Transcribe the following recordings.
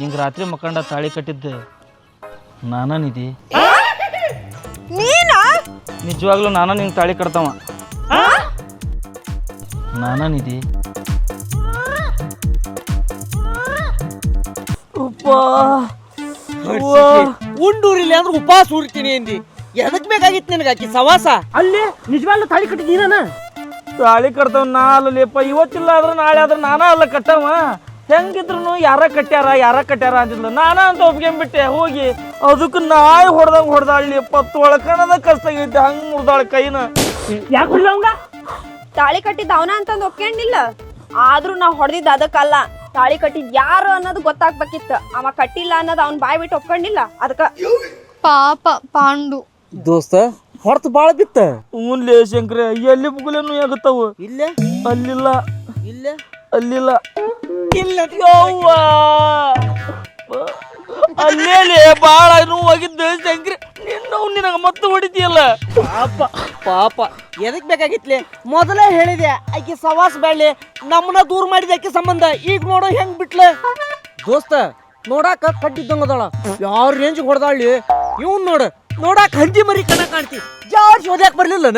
ನಿಂಗೆ ರಾತ್ರಿ ಮಕ್ಕಂಡ ತಾಳಿ ಕಟ್ಟಿದ್ದೆ. ನಾನ ನಿಧಿ ನೀನು? ನಿಜವಾಗ್ಲೂ ನಾನ ನಿಂಗೆ ತಾಳಿ ಕಟ್ತವ. ನಾನ ನಿಧಿ ಉಂಡೂರಿಲ್ಲ ಅಂದ್ರೆ ಉಪವಾಸ ಉರಿತೀನಿ ಅಂದಿ. ಎದಕ್ ಬೇಕಾಗಿತ್ತು ನಿನಗೆ ಆಕಿ ಸವಾಸ? ಅಲ್ಲಿ ನಿಜವಾಗ್ಲೂ ತಾಳಿ ಕಟ್ಟಿದ್ದೀನ ತಾಳಿ ಕಟ್ತಾವ ನಾ ಅಲ್ಲಪ್ಪ ಇವತ್ತಿಲ್ಲ ಆದ್ರೆ ನಾಳೆ ಆದ್ರೆ ನಾನ ಅಲ್ಲ ಕಟ್ಟವ. ಹೆಂಗಿದ್ರು ಯಾರ ಕಟ್ಯಾರ ಯಾರ ಕಟ್ಟ್ಯಾರ ಅಂದಿದ್ಲು. ನಾನ ಅಂತ ಒಪ್ಕೊಂಡ್ಬಿಟ್ಟೆ ಹೋಗಿ ಅದಕ್ಕೆ ನಾಯಿ ಹೊಡೆದಂಗ ಹೊಡೆದಾಳ್ಲಿಪ್ಪ ಪತ್ತು ಕಷ್ಟ ಆಗೈತೆ ಹಂಗ ಮುಡ್ದಾಳ ಕೈನ. ಯಾಕೆ ತಾಳಿ ಕಟ್ಟಿದ್ದ ಅವನ ಅಂತ ಒಪ್ಕೊಂಡಿಲ್ಲ. ಆದ್ರೂ ನಾ ಹೊಡೆದಿದ್ದ ಅದಕ್ಕಲ್ಲ. ತಾಳಿ ಕಟ್ಟಿದ್ ಯಾರು ಅನ್ನೋದು ಗೊತ್ತಾಗ್ಬೇಕಿತ್ತು. ಅವ ಕಟ್ಟಿಲ್ಲ ಅನ್ನೋದು ಅವ್ನ ಬಾಯ್ ಬಿಟ್ಟು ಒಪ್ಕೊಂಡಿಲ್ಲ. ಅದಕ್ಕ ಪಾಪ ಪಾಂಡು. ದೋಸ್ತ ಹೊರತು ಬಾಳ ಬಿತ್ತ. ಹ್ಞೂನ್ಲೇ ಶಂಕ್ರೆ ಎಲ್ಲಿ ಬುಗುಲೇನು ಆಗುತ್ತವು ಇಲ್ಲೇ? ಅಲ್ಲಿಲ್ಲ. ಇಲ್ಲೇ? ಅಲ್ಲಿಲ್ಲ. ಇಲ್ಲ. ಯವ್ವ. ಅಲ್ಲೇಲೆ ಭಾಳ ನೋವಾಗಿದ್ದ ಶಂಕ್ರಿ. ನಿನ್ನ ನಿನಗ ಮತ್ತೆ ಹೊಡಿತೀಯಲ್ಲ? ಪಾಪ ಪಾಪ. ಎದಕ್ ಬೇಕಾಗಿತ್ಲೆ? ಮೊದಲೇ ಹೇಳಿದೆ ಆಕಿ ಸವಾಸ ಬೇಳೆ ನಮ್ಮನ್ನ ದೂರ ಮಾಡಿದ ಆಕಿ ಸಂಬಂಧ. ಈಗ ನೋಡೋ ಹೆಂಗ್ ಬಿಟ್ಲೆ. ದೋಸ್ತ ನೋಡಾಕ ಕಟ್ಟಿದ್ದಂಗ ಅದಾಳ. ಯಾವ ರೇಂಜ್ ಹೊಡೆದಾಳಿ ಇವ್ನು ನೋಡ ನೋಡಾಕ ಹಂದಿ ಮರಿ ಕಣ ಕಾಣ್ತಿ. ಜಾರ್ಜ್ ಓದ್ಯಾಕ ಬರ್ಲಿಲ್ಲನ?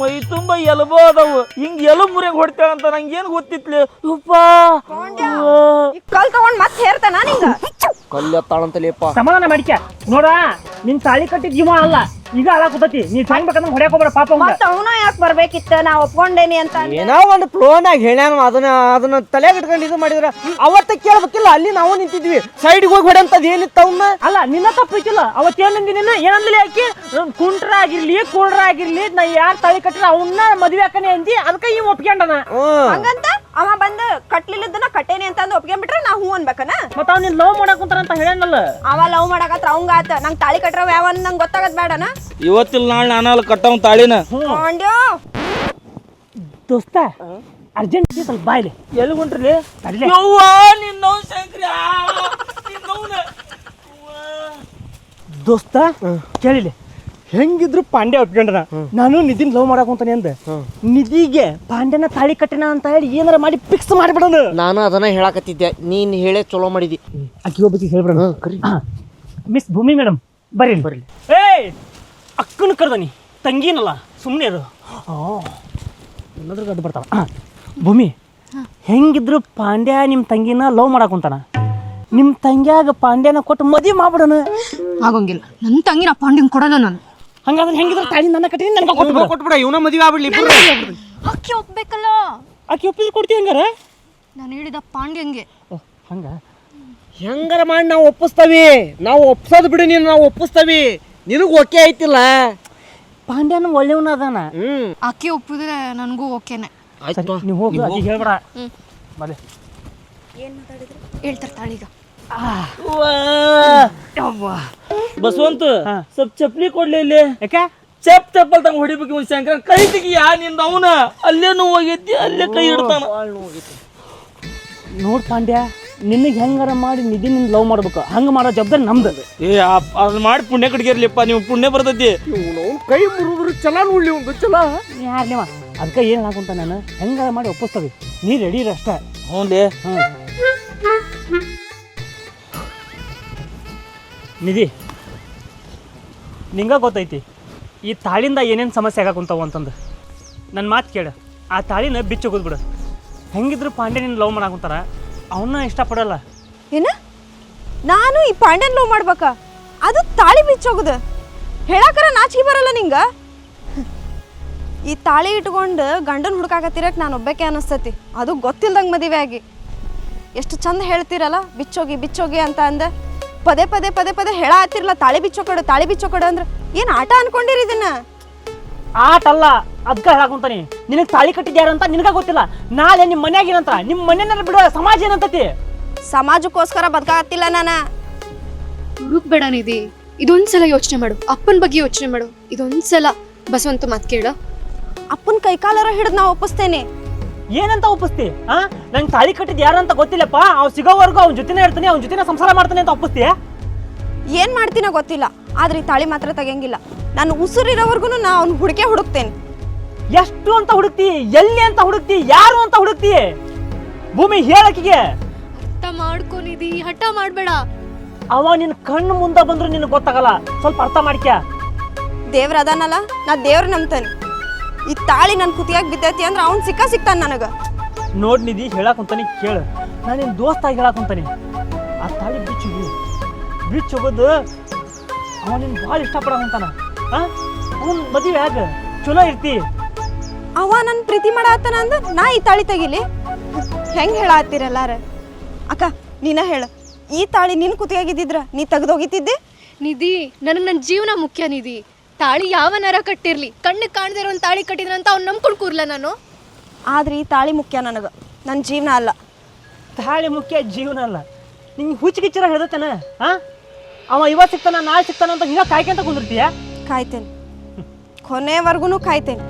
ಮೈ ತುಂಬ ಎಲ್ಬೋ ಅದಾವು. ಹಿಂಗ್ ಎಲ್ಲ ಮುರಿಯಾಗ ಹೊಡ್ತೇವ ಅಂತ ನಂಗೆ ಏನು ಗೊತ್ತಿತ್ಲೆ? ಯಪ್ಪ. ಈ ಕಲ್ ತಗೊಂಡ್ ಮತ್ತೆ ಹೇರ್ತಾನ ನಿಂಗ? ಕಲ್ಲೆತ್ತಾಳಂತಲೇಪ ಸಮಾಧಾನ ಮಾಡಿಕ ನೋಡ ನಿನ್ ತಾಳಿ ಕಟ್ಟಿದ್ ಜೀವ ಅಲ್ಲ. ಈಗ ಹಾಳ ಕೂತತಿ. ನೀ ಬೇಕಂದ್ರೆ ಹೊಡ್ಯಾಕ ಹೋಗ್ಬೇಡ ಪಾಪ ಮತ್ತ ಅವನ ಯಾಕೆ ಬರ್ಬೇಕಿತ್ತ? ನಾ ಒಪ್ಕೊಂಡೇನಿ ಅಂತ ಅಂದೆ. ಏನೋ ಒಂದು ಪ್ಲೋನಾಗ ಹೇಳ್ಯಾನ ಅದನ್ನ ಅದನ್ನ ತಲೆಗೆ ಇಟ್ಕೊಂಡು ಇದು ಮಾಡಿದ್ರ. ಅವತ್ತ ಕೇಳ್ಬೇಕಿಲ್ಲ ಅಲ್ಲಿ ನಾವು ನಿಂತಿದ್ವಿ. ಸೈಡ್ಗೆ ಹೋಗಿ ಹೊಡೆಂತದ್ ಏನಿತ್ತ ಅವನ್ನ ಅಲ್ಲ ನಿನ್ನ ತಪ್ಪಿಕ್ಕಿಲ್ಲ ಅವತ್ತು ಏನಂದಿ ನಿನ್ನ? ಏನಂದ್ಲಿ ಆಕಿ? ಕುಂಟ್ರ ಆಗಿರ್ಲಿ ಕುಳ್ರ ಆಗಿರ್ಲಿ ನಾ ಯಾರ್ ತಾಳಿ ಕಟ್ಟಿರ ಅವನ್ನ ಮದ್ವೆ ಹಾಕನೆ ಅಂದಿ ಅದಕ್ಕೆ ಇವ್ ಒಪ್ಕೊಂಡನ. ಹ್ಮ್. ಹಂಗಂತ? ಅವ ಬಂದ ಕಟ್ಲಿಲ್ಲದನ್ನ ಕಟ್ಟೇನಿ ಅಂತ ಅಂದ್ ಒಪ್ಕೊಂಡ್ಬಿಟ್ರೆ ನಾ ಹೂ ಅನ್ಬೇಕನ? ಮತ್ತ ಅವ್ನ ಲವ್ ಮಾಡಕ್ ಕುಂತಾರ ಅಂತ ಹೇಳನಲ್ಲ ಅವ ಲವ್ ಮಾಡಕತ್ರ ಅವಂಗ ಆತ. ನಂಗ್ ತಾಳಿ ಕಟ್ರ ಯಾವ ನಂಗೆ ಗೊತ್ತಾಗದ್ ಬೇಡನ ಇವತ್ತಿಲ್ಲ ನಾಳೆ ನಾನು ಅಲ್ಲಿ ಕಟ್ಟವ್ ತಾಳಿನ. ಕೊಂಡ್ಯೋ ದೋಸ್ತ ಅರ್ಜೆಂಟ್ ಸ್ವಲ್ಪ ಬಾಯ್ಲಿ ಎಲ್ಲಿ ಹೊಂಟ್ರಿ ತಡಿಲೆ. ಯವ್ವ ನಿನ್ನ ಶಂಕ್ರಿ. ದೋಸ್ತ ಕೇಳಿಲಿ ಹೆಂಗಿದ್ರು ಪಾಂಡ್ಯ ಒಪ್ಕೊಂಡ್ರ. ನಾನು ನಿಧಿನ್ ಲವ್ ಮಾಡಕ್ ಅಂದೆ. ಅಂದ ನಿಧಿಗೆ ಪಾಂಡ್ಯನ ತಾಳಿ ಕಟ್ಟಿನ ಅಂತ ಹೇಳಿ ಏನಾರ ಮಾಡಿ ಫಿಕ್ಸ್ ಮಾಡಿಬಿಡೋನು ನಾನು ಅದನ್ನ ಹೇಳಕತ್ತಿದ್ದೆ. ನೀನ್ ಹೇಳೇ ಚಲೋ ಮಾಡಿದಿ. ಅಕ್ಕಿ ಒಬ್ಬಕ್ಕೆ ಹೇಳ್ಬಿಡೋಣ ಮಿಸ್ ಭೂಮಿ ಮೇಡಮ್ ಬರ್ರಿ. ಬರ್ರಿ. ಏಯ್ ಅಕ್ಕನ ಕರ್ದನಿ. ತಂಗಿನಲ್ಲ ಸುಮ್ಮನೆ ಅದು ಎಲ್ಲದ್ರಾಗ ಅದು ಬರ್ತಾವ. ಭೂಮಿ ಹೆಂಗಿದ್ರು ಪಾಂಡ್ಯ ನಿಮ್ಮ ತಂಗಿನ ಲವ್ ಮಾಡಕ್ ಕುಂತಾನ ನಿಮ್ಮ ತಂಗ್ಯಾಗ ಪಾಂಡ್ಯನ ಕೊಟ್ಟು ಮದುವೆ ಮಾಡ್ಬಿಡೋಣ. ಆಗೋಂಗಿಲ್ಲ. ನನ್ನ ತಂಗಿನ ಪಾಂಡ್ಯನ್ ಕೊಡೋಣ ನಾನು. ಹಂಗಾದ್ರೆ ಹೆಂಗಿದ್ರು ತಾಳಿ ನನ್ನ ಕಟ್ಟಿ ನನಗೆ ಕೊಟ್ಟು ಕೊಟ್ಬಿಡ ಇವನ ಮದುವೆ ಆಗ್ಬಿಡ್ಲಿ ಅಕ್ಕಿ ಒಪ್ಬೇಕಲ್ಲ? ಅಕ್ಕಿ ಒಪ್ಪಿದ್ರೆ ಕೊಡ್ತೀವಿ ಹಂಗಾರ? ನಾನು ಹೇಳಿದ ಓ ಹಂಗ? ಹೆಂಗಾರ ಮಾಡಿ ನಾವು ಒಪ್ಪಿಸ್ತಾವಿ? ನಾವು ಒಪ್ಪಿಸೋದು ಬಿಡು ನೀನು ನಾವು ಒಪ್ಪಿಸ್ತಾವಿ. ನಿನಗೆ ಓಕೆ ಐತಿಲ್ಲ ಪಾಂಡ್ಯನ ಒಳ್ಳೆಯವನ ಅದಾನ? ಹ್ಞೂ ಅಕ್ಕಿ ಒಪ್ಪಿದ್ರೆ ನನಗೂ ಓಕೆನೆ. ಆಯ್ತು. ನೀವು ಹೋಗಿ ಹೇಳ್ಬೇಡ. ಏನು ಮಾತಾಡಿದ್ರು? ಹೇಳ್ತಾರೆ ತಾಳೀಗ. ಬಸವಂತ. ಸ್ವಲ್ಪ ಚಪ್ಲಿ ಕೊಡ್ಲಿ ಇಲ್ಲಿ. ಯಾಕೆ? ಚಪ್ ಚಪ್ಪಲ್ ತಂಗ ಹೊಡಿಬೇಕು ಇವ್ ಶಂಕರ ಕೈ ತೆಗಿಯ ನಿಂದ ಅವನ. ಅಲ್ಲೇ ನೋವಾಗೈತಿ ಅಲ್ಲೇ ಕೈ ಇಡ್ತಾನ ನೋಡ್ ಪಾಂಡ್ಯ ನಿನಗೆ ಹೆಂಗಾರ ಮಾಡಿ ನಿಧಿ ನಿನ್ ಲವ್ ಮಾಡ್ಬೇಕು. ಹಂಗ ಮಾಡೋ ಜವಾಬ್ದಾರಿ ನಮ್ದು ಏ ಅದ್ ಮಾಡಿ ಪುಣ್ಯ ಕಟ್ಗಿರ್ಲಿಪ್ಪ ನೀವು ಪುಣ್ಯ ಬರ್ತೈತಿ. ಕೈ ಮುರಿದ್ರು ಚಲ ನೋಡ್ಲಿ ಒಂದು ಚಲ ಯಾರ ನೀವ ಅದಕ್ಕೆ ಏನು ಹಾಕುಂತ ನಾನು? ಹೆಂಗಾರ ಮಾಡಿ ಒಪ್ಪಿಸ್ತವಿ ನೀ ರೆಡಿ ಇರ ಅಷ್ಟೇ. ಹ್ಞೂ ಹ್ಞೂ ನಿಧಿ, ನಿಂಗ ಗೊತ್ತೈತಿ, ಈ ತಾಳಿಂದ ಏನೇನು ಸಮಸ್ಯೆ ಆಗಾಕುಂತಾವ ಅಂತಂದು. ನನ್ನ ಮಾತು ಕೇಳು, ಆ ತಾಳಿನ ಬಿಚ್ಚೋಗೋದು ಬಿಡು. ಹೆಂಗಿದ್ರು ಪಾಂಡೆ ನಿನ್ನ ಲವ್ ಮಾಡಾಕುಂತಾರ ಅವನ್ನ ಇಷ್ಟಪಡಲ್ಲ. ಏನ? ನಾನು ಈ ಪಾಂಡ್ಯನ ಲವ್ ಮಾಡ್ಬೇಕ? ಅದು ತಾಳಿ ಬಿಚ್ಚೋಗುದು? ಹೇಳಾಕರ ನಾಚಿಗೆ ಬರಲ್ಲ ನಿಂಗ? ಈ ತಾಳಿ ಇಟ್ಕೊಂಡು ಗಂಡನ ಹುಡುಕಾಕತ್ತಿರಕ್ಕೆ ನಾನು ಒಬ್ಬಕ್ಕೆ ಅನಿಸ್ತತಿ. ಅದು ಗೊತ್ತಿಲ್ದಂಗೆ ಮದುವೆ ಆಗಿ. ಎಷ್ಟು ಚಂದ ಹೇಳ್ತೀರಲ್ಲ, ಬಿಚ್ಚೋಗಿ ಬಿಚ್ಚೋಗಿ ಅಂತ ಅಂದ. ಪದೇ ಪದೇ ಪದೇ ಪದೇ ಹೇಳ ಹತ್ತಿರಲ್ಲ ತಾಳಿ ಬಿಚ್ಚೋಕೊಡು ತಾಳಿ ಬಿಚ್ಚೋಕೊಡು ಅಂದ್ರೆ ಏನು ಆಟ ಅನ್ಕೊಂಡಿರಿ ಇದನ್ನ? ಆಟ ಅಲ್ಲ ಅದಕ್ಕೆ ಹೇಳಾಕುಂತಾನಿ ನಿನಗೆ ತಾಳಿ ಕಟ್ಟಿದ್ಯಾರ ಅಂತ ನಿನಗ ಗೊತ್ತಿಲ್ಲ. ನಾಳೆ ನಿಮ್ಮ ಮನ್ಯಾಗ ಏನಂತ? ನಿಮ್ಮ ಮನೆಯನ್ನ ಬಿಡುವ ಸಮಾಜ ಏನಂತತಿ? ಸಮಾಜಕ್ಕೋಸ್ಕರ ಬದುಕಾಗತ್ತಿಲ್ಲ ನಾನು. ಹುಡುಕ್ಬೇಡ ನಿಧಿ. ಇದೊಂದ್ಸಲ ಯೋಚನೆ ಮಾಡು. ಅಪ್ಪನ ಬಗ್ಗೆ ಯೋಚನೆ ಮಾಡು. ಇದೊಂದ್ಸಲ ಬಸವಂತ ಮಾತು ಕೇಳು. ಅಪ್ಪನ ಕೈಕಾಲರ ಹಿಡಿದು ನಾ ಒಪ್ಪಿಸ್ತೇನೆ. ಏನಂತ ಒಪ್ಪಿಸ್ತಿ? ಆ? ನಂಗೆ ತಾಳಿ ಕಟ್ಟಿದ್ ಯಾರಂತ ಗೊತ್ತಿಲ್ಲಪ್ಪ. ಅವ್ ಸಿಗೋವರೆಗೂ ಅವ್ನ ಜೊತೆನೇ ಇರ್ತಾನೆ ಅವ್ನ ಜೊತೆನೇ ಸಂಸಾರ ಮಾಡ್ತಾನೆ ಅಂತ ಒಪ್ಪಿಸ್ತಿ? ಏನು ಮಾಡ್ತೀನೋ ಗೊತ್ತಿಲ್ಲ. ಆದ್ರೆ ಈ ತಾಳಿ ಮಾತ್ರ ತೆಗಿಯಂಗಿಲ್ಲ. ನಾನು ಉಸಿರಿರೋವರೆಗೂ ನಾ ಅವ್ನ ಹುಡುಕೆ ಹುಡುಕ್ತೇನೆ. ಎಷ್ಟು ಅಂತ ಹುಡುಕ್ತಿ? ಎಲ್ಲಿ ಅಂತ ಹುಡುಕ್ತಿ? ಯಾರು ಅಂತ ಹುಡುಕ್ತಿ? ಭೂಮಿ ಹೇಳಕಿಗೆ ಹಠ ಮಾಡ್ಕೊಂಡಿದಿ ಹಠ ಮಾಡಬೇಡ. ಅವ ನಿನ್ನ ಕಣ್ಣು ಮುಂದೆ ಬಂದ್ರು ನಿನಗೆ ಗೊತ್ತಾಗಲ್ಲ. ಸ್ವಲ್ಪ ಅರ್ಥ ಮಾಡ್ಕ್ಯ? ದೇವ್ರ ಅದಾನಲ್ಲ ನಾ ದೇವ್ರ ನಂಬ್ತಾನೆ. ಈ ತಾಳಿ ನನ್ನ ಕುತಿಯಾಗಿ ಬಿದ್ದೈತಿ ಅಂದ್ರೆ ಅವ್ನು ಸಿಕ್ಕ ಸಿಗ್ತಾನೆ ನನಗೆ. ನೋಡ್ ನಿಧಿ ಹೇಳಕ್ ಅಂತಾನೆ ಕೇಳು. ನಾನು ನಿನ್ನ ದೋಸ್ತಾಗಿ ಹೇಳಕ್ ಅಂತಾನೆ ಆ ತಾಳಿ ಬಿಚ್ಚ ಬಿಚ್ಚು ಹೋಗೋದು ಅವ ನಿನ್ ಭಾಳ ಇಷ್ಟಪಡ ಅವನ್ ಮದುವೆ ಆಗ ಚಲೋ ಇರ್ತಿ. ಅವ ನನ್ನ ಪ್ರೀತಿ ಮಾಡತ್ತಾನ ಅಂದ ನಾ ಈ ತಾಳಿ ತೆಗಿಲಿ. ಹೆಂಗ್ ಹೇಳತ್ತೀರಲ್ಲಾರ ಅಕ್ಕ ನೀನ ಹೇಳ. ಈ ತಾಳಿ ನಿನ್ ಕುತಿಯಾಗಿದ್ದಿದ್ರ ನೀ ತೆಗೆದೋಗಿತಿದ್ದೆ ನಿಧಿ ನನಗೆ ನನ್ನ ಜೀವನ ಮುಖ್ಯ ನಿಧಿ. ತಾಳಿ ಯಾವ ನರ ಕಟ್ಟಿರ್ಲಿ? ಕಣ್ಣಿಗೆ ಕಾಣದೇ ಇರೋ ಒಂದು ತಾಳಿ ಕಟ್ಟಿದ್ರಂತ ಅವ್ನು ನಂಬ್ಕೊಂಡು ಕೂರ್ಲ ನಾನು? ಆದ್ರೆ ಈ ತಾಳಿ ಮುಖ್ಯ ನನಗೆ. ನನ್ನ ಜೀವನ ಅಲ್ಲ. ತಾಳಿ ಮುಖ್ಯ ಜೀವನ ಅಲ್ಲ. ನಿಂಗೆ ಹುಚ್ಚಿಗಿಚ್ಚರ ಹೇಳ್ದತನ ಅವ ಇವತ್ತು ಸಿಗ್ತಾನ ನಾಳೆ ಸಿಗ್ತಾನ ಅಂತ ಹಿಂಗ ಕಾಯ್ಕೊಂತ ಕುಂದಿರ್ತೀಯ? ಕಾಯ್ತೇನೆ. ಕೊನೆವರೆಗೂ ಕಾಯ್ತೇನೆ.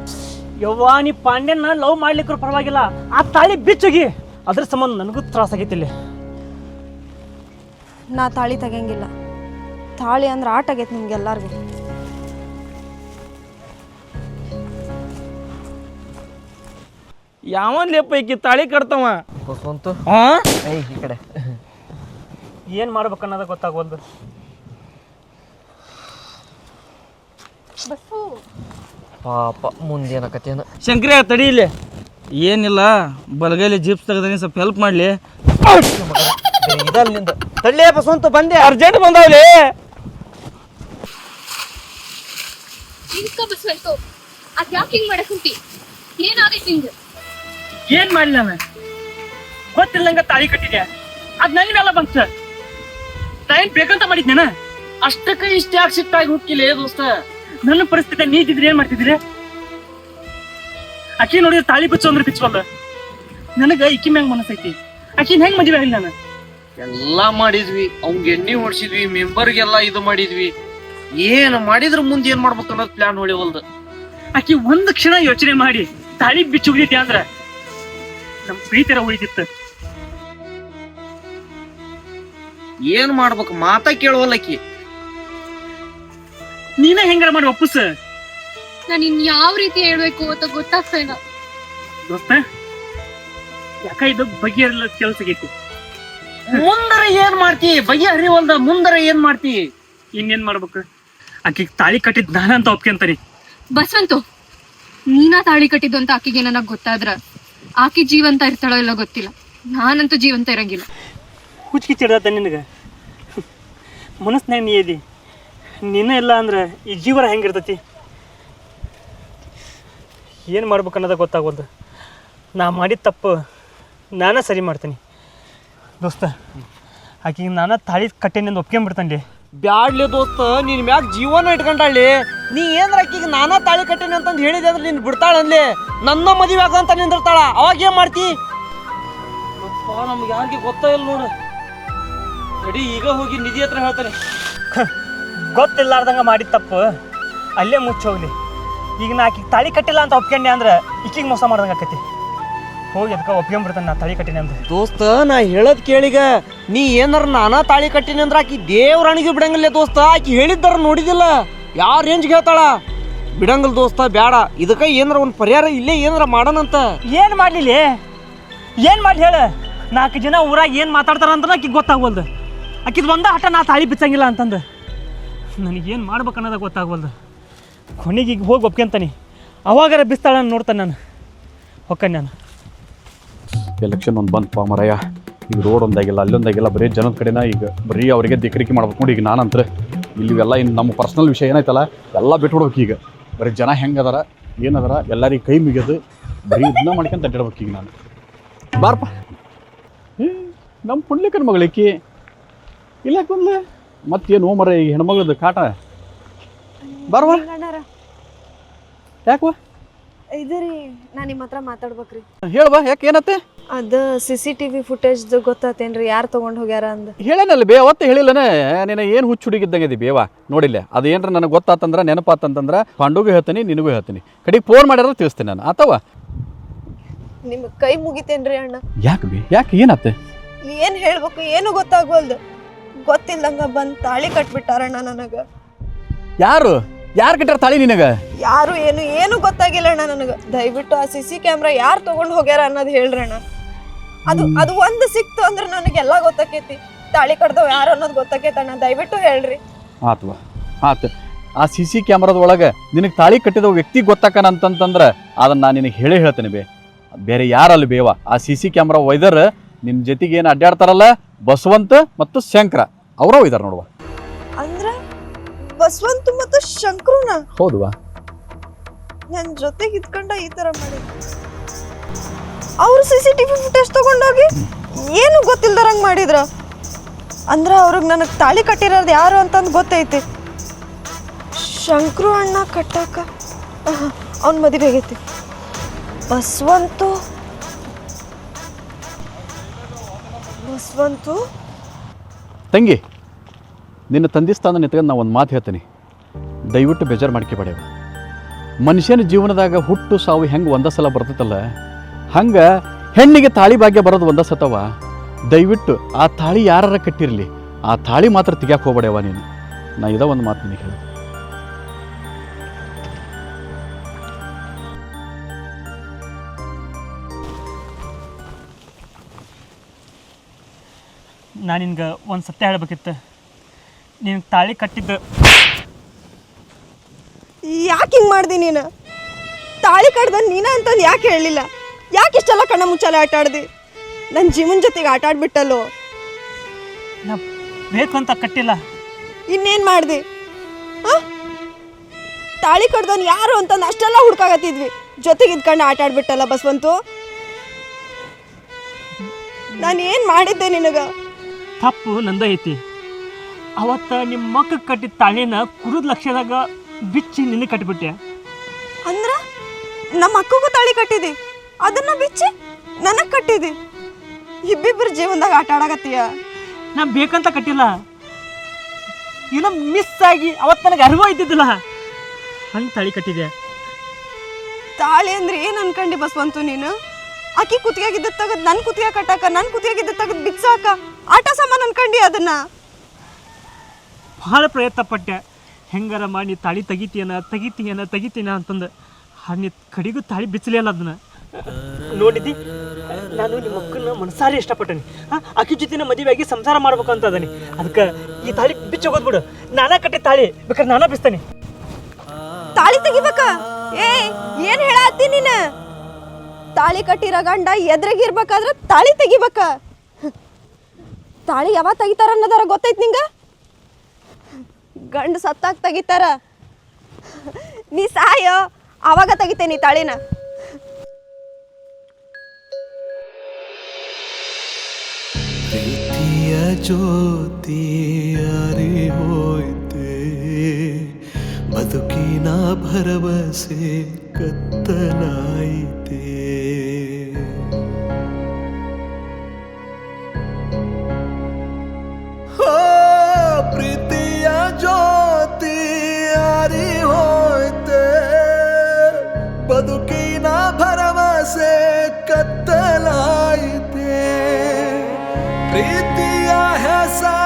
ಯವ್ವ ನೀ ಪಾಂಡ್ಯನ ಲವ್ ಮಾಡ್ಲಿಕ್ಕೂ ಪರವಾಗಿಲ್ಲ. ಆ ತಾಳಿ ಬಿಚ್ಚುಗಿ. ಅದ್ರ ಸಂಬಂಧ ನನಗೂ ತ್ರಾಸ ಆಗೈತಿ ಇಲ್ಲಿ. ನಾ ತಾಳಿ ತೆಗಿಯಂಗಿಲ್ಲ. ತಾಳಿ ಅಂದ್ರೆ ಆಟ ಆಗೈತೆ ನಿಮ್ಗೆಲ್ಲರಿಗೂ. ಯಾವನ್ ಲೇಪ ಈಕಿ ತಾಳಿ ಕಟ್ತವ. ಏನ್ ಹಾ ಐ ಈ ಕಡೆ. ಏನು ಮಾಡ್ಬೇಕು ಅನ್ನೋದ ಗೊತ್ತಾಗೋಲ್ದು ಪಾಪ ಮುಂದೇನಕತ್ತೇನ ಶಂಕರಿ ತಡಿ ಇಲ್ಲಿ. ಏನಿಲ್ಲ ಬಲಗೈಲಿ ಜಿಪ್ಸ್ ತೆಗ್ದಿ ಸ್ವಲ್ಪ ಹೆಲ್ಪ್ ಮಾಡ್ಲಿ. ಇದಲ್ಲಿಂದ. ತಳ್ಳೇ ಬಸವಂತು ಬಂದೆ. ಅರ್ಜೆಂಟ್ ಬಂದಾವ್ಲಿ. ಇಂಕ ಬಸ್ವಂತು ಅದ್ ಯಾಕೆ ಹಿಂಗ್ ಮಾಡಕ್ ಕುಂತಿ? ಏನಾಗೈತಿ ನಿಂಗೆ? ಏನ್ ಮಾಡ್ಲಿ ನಾನು ಗೊತ್ತಿಲ್ಲಂಗ ತಾಳಿ ಕಟ್ಟಿದೆ ಅದ್ ನನ್ ಮೇಲೆ ಬಂತ ನಾ ಏನ್ ಬೇಕಂತ ಮಾಡಿದ್ನೇನ? ಅಷ್ಟಕ್ಕೆ ಇಷ್ಟ ಯಾಕೆ ಸಿಟ್ಟಾಗಿ ಹುಕ್ಕಿಲ್ಲ ದೋಸ್ತ? ನನ್ನ ಪರಿಸ್ಥಿತಿ ನೀ ಇದ್ದಿದ್ರೆ ಏನ್ ಮಾಡ್ತಿದ್ರಿ ಅಕ್ಕಿ ನೋಡಿದ್ರೆ ತಾಳಿ ಬಿಚ್ಚು ಅಂದ್ರೆ ಬಿಚ್ಚವಲ್ಲ ನನಗ ಇಕ್ಕಿ ಮ್ಯಾಂಗ್ ಮನಸ್ಸೈತಿ. ಅಕ್ಕಿನ ಹೆಂಗ್ ಮದುವೆ ಆಗಿಲ್ಲ ನಾನು? ಎಲ್ಲಾ ಮಾಡಿದ್ವಿ ಅವ್ಗೆ ಎಣ್ಣೆ ಹೊಡ್ಸಿದ್ವಿ ಮೆಂಬರ್ಗೆಲ್ಲ ಇದು ಮಾಡಿದ್ವಿ. ಏನ್ ಮಾಡಿದ್ರ ಮುಂದೆ ಏನ್ ಮಾಡ್ಬೇಕು ಅನ್ನೋದು ಪ್ಲಾನ್ ಹೊಳಿವಲ್ದು. ಅಕ್ಕಿ ಒಂದ್ ಕ್ಷಣ ಯೋಚನೆ ಮಾಡಿ ತಾಳಿ ಬಿಚ್ಚುಗಿದ್ಯಾ ಅಂದ್ರ? ನಮ್ ಪ್ರೀತಿರ ಉಳಿದಿತ್ತು ಏನ್ ಮಾಡ್ಬೇಕು? ಮಾತಾ ಕೇಳುವಲ್ಲಕಿ ನೀನ ಹೆಂಗಾರ ಮಾಡಿ ಒಪ್ಪುಸ. ನಾನು ಇನ್ ಯಾವ ರೀತಿ ಹೇಳ್ಬೇಕು ಅಂತ ಗೊತ್ತಾಗ್ತಾ ಇಲ್ಲ. ದೋಸ್ತ ಯಾಕ ಇದು ಬಗೆಹರಿಲ್ಲ ಕೆಲ್ಸಗೈತಿ ಮುಂದರ ಏನ್ ಮಾಡ್ತಿ? ಬಗೆ ಹರಿವಲ್ದ ಮುಂದರ ಏನ್ ಮಾಡ್ತಿ? ಇನ್ನೇನ್ ಮಾಡ್ಬೇಕು? ಆಕಿಗ್ ತಾಳಿ ಕಟ್ಟಿದ್ ನಾನಂತ ಒಪ್ಕೊಂತಾನೆ. ಬಸವಂತು ನೀನಾ ತಾಳಿ ಕಟ್ಟಿದ್ದು ಅಂತ ಆಕಿಗೆ ನನಗ್ ಗೊತ್ತಾದ್ರ? ಆಕಿ ಜೀವಂತ ಇರ್ತಾಳೋ ಇಲ್ಲ ಗೊತ್ತಿಲ್ಲ. ನಾನಂತೂ ಜೀವಂತ ಇರಂಗಿಲ್ಲ. ಹುಚ್ಚಿ ಚಿಡ್ದತ್ತ ನಿನಗೆ ಮನಸ್ನಾಗ ನೀ ಇದಿ. ನೀನ ಇಲ್ಲ ಅಂದ್ರೆ ಈ ಜೀವನ ಹೆಂಗಿರ್ತತಿ? ಏನು ಮಾಡ್ಬೇಕು ಅನ್ನೋದ ಗೊತ್ತಾಗೋದು. ನಾ ಮಾಡಿದ ತಪ್ಪು ನಾನೇ ಸರಿ ಮಾಡ್ತೀನಿ. ದೋಸ್ತ ಆಕಿಗೆ ನಾನ ತಾಳಿ ಕಟ್ಟೇನಿಂದ ಒಪ್ಕೊಂಬಿಡ್ತಾನೆ ಬ್ಯಾಡ್ಲಿ ದೋಸ್ತ ನಿನ್ನ ಮ್ಯಾಗ ಜೀವನ ಇಟ್ಕೊಂಡಾಳಿ ನೀ ಏನ್ರ ಆಕಿಗೆ ನಾನಾ ತಾಳಿ ಕಟ್ಟೇನಿ ಅಂತಂದು ಹೇಳಿದೆ ಅಂದ್ರೆ ನೀನು ಬಿಡ್ತಾಳ ಅನ್ಲಿ ನನ್ನ ಮದುವೆ ಆಗಂತ ನಿಂದಿರ್ತಾಳ. ಅವಾಗ ಏನ್ ಮಾಡ್ತಿ? ನಮ್ಗೆ ಯಾರಿಗೆ ಗೊತ್ತಾ ಇಲ್ಲ ನೋಡು. ರೆಡಿ ಈಗ ಹೋಗಿ ನಿಧಿ ಹತ್ರ ಹೇಳ್ತಾನೆ. ಗೊತ್ತಿಲ್ಲಾರ್ದಂಗ ಮಾಡಿದ ತಪ್ಪು. ಅಲ್ಲೇ ಮುಚ್ಚೋಗ್ಲಿ ಈಗ ನಾ ಆಕಿಗೆ ತಾಳಿ ಕಟ್ಟಿಲ್ಲ ಅಂತ ಒಪ್ಕೊಂಡೆ ಅಂದ್ರೆ ಈಕಿಗೆ ಮೋಸ ಮಾಡ್ದಂಗೆ ಆಕತಿ. ಹೋಗಿ ಅದಕ್ಕೆ ಒಪ್ಕೊಂಡ್ಬಿಡ್ತಾನೆ ನಾ ತಾಳಿ ಕಟ್ಟಿನಿ ಅಂದ್ರೆ. ದೋಸ್ತ ನಾ ಹೇಳದ್ ಕೇಳಿಗ ನೀ ಏನಾರ ನಾನಾ ತಾಳಿ ಕಟ್ಟಿನಿ ಅಂದ್ರೆ ಆಕಿ ದೇವ್ರಾಣಿಗೆ ಬಿಡಂಗಿಲ್ಲ ದೋಸ್ತ. ಆಕಿ ಹೇಳಿದ್ದಾರ ನೋಡಿದಿಲ್ಲ. ಯಾವ ರೇಂಜ್ಗೆ ಹೇಳ್ತಾಳ? ಬಿಡಂಗಲ್ ದೋಸ್ತ ಬೇಡ ಇದಕ್ಕೆ ಏನಾರ ಒಂದು ಪರಿಹಾರ ಇಲ್ಲೇ ಏನಾರ ಮಾಡೋಣಂತ. ಏನು ಮಾಡಲಿಲ್ಲ? ಏನು ಮಾಡಿ ಹೇಳ? ನಾಲ್ಕು ಜನ ಊರಾಗ ಏನು ಮಾತಾಡ್ತಾರ ಅಂತ ಆಕಿಗೆ ಗೊತ್ತಾಗ್ವಲ್ದು. ಆಕಿದ್ ಒಂದ ಹಠ ನಾ ತಾಳಿ ಬಿಚ್ಚಂಗಿಲ್ಲ ಅಂತಂದು. ನನಗೇನು ಮಾಡ್ಬೇಕು ಅನ್ನೋದ ಗೊತ್ತಾಗ್ವಲ್ದು. ಕೊನೆಗೆ ಈಗ ಹೋಗಿ ಒಪ್ಕೊಂತಾನೆ. ಅವಾಗಾರ ಬಿಸ್ತಾಳ ನೋಡ್ತಾನೆ ನಾನು. ಹೊಕ್ಕನ್ ನಾನು. ಎಲೆಕ್ಷನ್ ಒಂದು ಬಂತಪ್ಪ ಪಾಮರಯ್ಯ ಈಗ ರೋಡ್ ಒಂದಾಗಿಲ್ಲ ಅಲ್ಲೊಂದಾಗಿಲ್ಲ ಬರೀ ಜನದ ಕಡೆನ ಈಗ ಬರೀ ಅವರಿಗೆ ದಿಕ್ರಿಕೆ ಮಾಡ್ಬೇಕು ನೋಡಿ ಈಗ ನಾನಂತ್ರ. ಇಲ್ಲಿ ಇವೆಲ್ಲ ಇನ್ನು ನಮ್ಮ ಪರ್ಸ್ನಲ್ ವಿಷಯ ಏನಾಯ್ತಲ್ಲ ಎಲ್ಲ ಬಿಟ್ಬಿಡ್ಬೇಕು ಈಗ. ಬರೀ ಜನ ಹೆಂಗದಾರ ಅದಾರ ಏನದಾರ ಎಲ್ಲರಿಗೆ ಕೈ ಮುಗಿಯೋದು ಬರೀ ಇದನ್ನ ಮಾಡ್ಕೊಂತ ಅಡ್ಡಾಡ್ಬೇಕು ಈಗ ನಾನು. ಬಾರಪ್ಪ. ನಮ್ಮ ಪುಣ್ಯಕನ ಮಗಳಿಕ್ಕಿ ಇಲ್ಲ ಬಂದ್ಲೆ ಮತ್ತೇನು ಮರ ಈ ಹೆಣ್ಮಗಳದ್ದು ಕಾಟ? ಬಾರವಾ. ಯಾಕವ ಇದು ರೀ ನಾ ನಿಮ್ಮ ಹತ್ರ ಮಾತಾಡ್ಬೇಕ್ರಿ. ಹೇಳುವ ಯಾಕೆ ಏನತ್ತೆ? ಅದು ಸಿ ಸಿ ಟಿ ವಿ ಫುಟೇಜ್ದು ಗೊತ್ತಾತೇನ್ರಿ ಯಾರು ತೊಗೊಂಡು ಹೋಗ್ಯಾರ ಅಂದ. ಹೇಳನಲ್ಲ ಬೇ ಅವತ್ತು ಹೇಳಿಲ್ಲನೆ ನೀನು ಏನು ಹುಚ್ಚು ಹುಡುಗಿದ್ದಂಗೆ ಇದಿ ಬೇವಾ ನೋಡಿಲ್ಲ. ಅದು ಏನ್ರ ನನಗೆ ಗೊತ್ತಾತಂದ್ರೆ ನೆನಪಾತಂತಂದ್ರೆ ಪಾಂಡುಗೂ ಹೇಳ್ತೀನಿ ನಿನಗೂ ಹೇಳ್ತೀನಿ. ಕಡೆಗೆ ಫೋನ್ ಮಾಡ್ಯಾರ ತಿಳಿಸ್ತೀನಿ ನಾನು ಅಥವಾ ನಿಮ್ ಕೈ ಮುಗಿತೇನ್ರಿ ಅಣ್ಣ. ಯಾಕೆ ಬಿ ಯಾಕೆ ಏನತ್ತೆ? ಏನು ಹೇಳ್ಬೇಕು ಏನು ಗೊತ್ತಾಗೋಲ್ದು ಗೊತ್ತಿಲ್ಲಂಗ ಬಂದ್ ತಾಳಿ ಕಟ್ಬಿಟ್ಟಾರಣ್ಣ ನನಗ. ಯಾರು? ಯಾರು ಕಟ್ಟಾರ ತಾಳಿ ನಿನಗೆ? ಯಾರು ಏನು ಏನು ಗೊತ್ತಾಗಿಲ್ಲ ಅಣ್ಣ ನನಗೆ. ದಯವಿಟ್ಟು ಆ ಸಿ ಸಿ ಕ್ಯಾಮ್ರಾ ಯಾರು ತೊಗೊಂಡು ಹೋಗ್ಯಾರ ಅನ್ನೋದು ಹೇಳ್ರಣ್ಣ ಅದು ಅದು ಒಂದು ಸಿಕ್ತು ಅಂದ್ರೆ ನನಗೆಲ್ಲ ಗೊತ್ತಾಕೈತಿ. ತಾಳಿ ಕಡ್ದವ್ ಯಾರು ಅನ್ನೋದು ಗೊತ್ತಾಕೈತಣ್ಣ ದಯವಿಟ್ಟು ಹೇಳ್ರಿ. ಆತು ಆತು. ಆ ಸಿ ಸಿ ಕ್ಯಾಮ್ರಾದ ಒಳಗೆ ನಿನಗೆ ತಾಳಿ ಕಟ್ಟಿದ ವ್ಯಕ್ತಿ ಗೊತ್ತಾಕನ ಅಂತಂತಂದ್ರೆ ಅದನ್ನ ನಾನು ನಿನಗೆ ಹೇಳೇ ಹೇಳ್ತೇನೆ ಬೇ. ಬೇರೆ ಯಾರಲ್ಲಿ ಬೇವ? ಆ ಸಿ ಸಿ ಕ್ಯಾಮ್ರಾ ಒಯ್ದರ್ ನಿಮ್ಮ ಜೊತೆಗೆ ಏನು ಅಡ್ಡಾಡ್ತಾರಲ್ಲ ಬಸವಂತ ಮತ್ತು ಶಂಕರ. ಅವರ ಒಯ್ದಾರ ನೋಡುವ. ಬಸವಂತ ಮತ್ತು ಶಂಕರುನ? ಹೌದುವಾ? ನನ್ನ ಜೊತೆಗೆ ಇದ್ಕೊಂಡ ಈ ತರ ಮಾಡಿ. ಅವ್ರು C C T V footage ತಗೊಂಡೋಗಿ ಏನು ಗೊತ್ತಿಲ್ದರಂಗೆ ಮಾಡಿದ್ರ? ಅಂದ್ರ ಅವ್ರಿಗೆ ನನಗೆ ತಾಳಿ ಕಟ್ಟಿರೋದು ಯಾರು ಅಂತಂದು ಗೊತ್ತೈತಿ. ಶಂಕ್ರು ಅಣ್ಣ ಕಟ್ಟಾಕ? ಅವ್ನ ಮದುವೆ ಆಗೈತಿ. ಬಸವಂತು? ಬಸವಂತು? ತಂಗಿ? ನಿನ್ನ ತಂದೆ ಸ್ಥಾನ ನಿಂತ್ಕೊಂಡು ನಾ ಒಂದು ಮಾತು ಹೇಳ್ತೀನಿ. ದಯವಿಟ್ಟು ಬೇಜಾರು ಮಾಡ್ಕೋಬೇಡವ ಮನುಷ್ಯನ ಜೀವನದಾಗ ಹುಟ್ಟು ಸಾವು ಹೆಂಗೆ ಒಂದ ಸಲ ಬರ್ತೈತಲ್ಲ, ಹಂಗೆ ಹೆಣ್ಣಿಗೆ ತಾಳಿ ಭಾಗ್ಯ ಬರೋದು ಒಂದ ಸತವ. ದಯವಿಟ್ಟು ಆ ತಾಳಿ ಯಾರಾರ ಕಟ್ಟಿರಲಿ, ಆ ತಾಳಿ ಮಾತ್ರ ತೆಗಿಯಕ್ಕೆ ಹೋಗ್ಬೇಡವ ನೀನು. ನಾ ಇದ ಒಂದು ಮಾತು ನಿನಗೆ ಹೇಳಿದೆ. ನಾನು ನಿನ್ಗೆ ಒಂದು ಸತ್ಯ ಹೇಳ್ಬೇಕಿತ್ತು. ನೀನು ತಾಳಿ ಕಟ್ಟಿದ್ದು. ಯಾಕೆ ಹಿಂಗೆ ಮಾಡ್ದಿ ನೀನು? ತಾಳಿ ಕಡ್ದ ನೀನ ಅಂತಂದು ಯಾಕೆ ಹೇಳಲಿಲ್ಲ? ಯಾಕೆ ಇಷ್ಟೆಲ್ಲ ಕಣ್ಣ ಮುಚ್ಚಾಲೆ ಆಟ ಆಡ್ದಿ? ನನ್ನ ಜೀವನ ಜೊತೆಗೆ ಆಟ ಆಡ್ಬಿಟ್ಟಲ್ಲೋ? ನಾ ಬೇಕು ಅಂತ ಕಟ್ಟಿಲ್ಲ. ಇನ್ನೇನು ಮಾಡ್ದಿ? ಆ? ತಾಳಿ ಕಡ್ದನ್ ಯಾರು ಅಂತಂದು ಅಷ್ಟೆಲ್ಲ ಹುಡ್ಕಾಗತ್ತಿದ್ವಿ. ಜೊತೆಗೆ ಇದ್ಕೊಂಡು ಆಟ ಆಡ್ಬಿಟ್ಟಲ್ಲ ಬಸವಂತು? ನಾನು ಏನು ಮಾಡಿದ್ದೆ ನಿನಗೆ? ತಪ್ಪು ನಂದ ಐತಿ. ಅವತ್ತು ನಿಮ್ಮ ಮಕ್ಕ ಕಟ್ಟಿದ ತಾಳಿನ ಕುರುದ ಲಕ್ಷದಾಗ ಬಿಚ್ಚಿ ನಿನ್ನ ಕಟ್ಟಿಬಿಟ್ಟೆ ಅಂದ್ರ ನಮ್ಮ ಅಕ್ಕಗೂ ತಾಳಿ ಕಟ್ಟಿದಿ ಅದನ್ನ ಬಿಚ್ಚಿ ನನಗೆ ಕಟ್ಟಿದಿ. ಇಬ್ಬಿಬ್ಬರ ಜೀವನದಾಗ ಆಟ ಆಡಕತ್ತೀಯ? ನಾ ಬೇಕಂತ ಕಟ್ಟಿಲ್ಲ. ಏನೋ ಮಿಸ್ ಆಗಿ ಅವತ್ತು ನನಗೆ ಅರಿವು ಇದ್ದಿದ್ದಿಲ್ಲ. ಹಂಗೆ ತಾಳಿ ಕಟ್ಟಿದೆ. ತಾಳಿ ಅಂದ್ರೆ ಏನು ಅನ್ಕಂಡಿ ಬಸ್ವಂತು ನೀನು? ಆಕಿ ಕುತ್ತಿಗೆಗಿದ್ದ ತಗದ್ ನನ್ನ ಕುತ್ತಿಗೆ ಕಟ್ಟಾಕ ನನ್ನ ಕುತ್ತಿಗೆಗಿದ್ದ ತೆಗೆದು ಬಿಚ್ಚಾಕ ಆಟ ಸಾಮಾನು ಅನ್ಕಂಡಿ ಅದನ್ನ. ಭಾಳ ಪ್ರಯತ್ನ ಪಟ್ಟೆ. ಹೆಂಗಾರ ಮಾಡಿ ತಾಳಿ ತೆಗಿತೀಯನ ತೆಗಿತೀಯನ ತೆಗಿತೀನ ಅಂತಂದು. ನೀ ಕಡಿಗೂ ತಾಳಿ ಬಿಚ್ಚಲಿಲ್ಲ ಅದನ್ನ. ನೋಡಿದ್ದಿ? ನಾನು ನಿಮ್ಮ ಮಕ್ಕಳನ್ನ ಮನಸಾರಿ ಇಷ್ಟಪಟ್ಟೇನಿ. ಆಕಿ ಜೊತೆ ಮದುವೆಯಾಗಿ ಸಂಸಾರ ಮಾಡ್ಬೇಕು ಅಂತ ಅದನಿ. ಅದಕ್ಕೆ ಈ ತಾಳಿ ಬಿಚ್ಚಿ ಹೋಗೋದು ಬಿಡು. ನಾನೇ ಕಟ್ಟಿ ತಾಳಿ ಬೇಕಾದ್ರೆ ನಾನಾ ಬಿಸ್ತಾನೆ. ತಾಳಿ ತೆಗಿಬೇಕ? ಏ, ಏನ್ ಹೇಳತ್ತಿ ನೀನು? ತಾಳಿ ಕಟ್ಟಿರೋ ಗಂಡ ಎದ್ರಗಿರ್ಬೇಕಾದ್ರೆ ತಾಳಿ ತೆಗಿಬೇಕ. ತಾಳಿ ಯಾವಾಗ ತೆಗಿತಾರ ಅನ್ನೋದಾರ ಗೊತ್ತೈತ್ ನಿಂಗ? ಗಂಡ ಸತ್ತಾಗ ತೆಗಿತಾರ? ನೀ ಸಾಯೋ ಅವಾಗ ತೆಗಿತೇನಿ ತಾಳಿನ. ಪ್ರೀತಿಯ ಹೋಯ್ತೆ? ಬದುಕಿನ ಭರವಸೆ ಕತ್ತಲಾಯಿತೆ? बीतिया है सा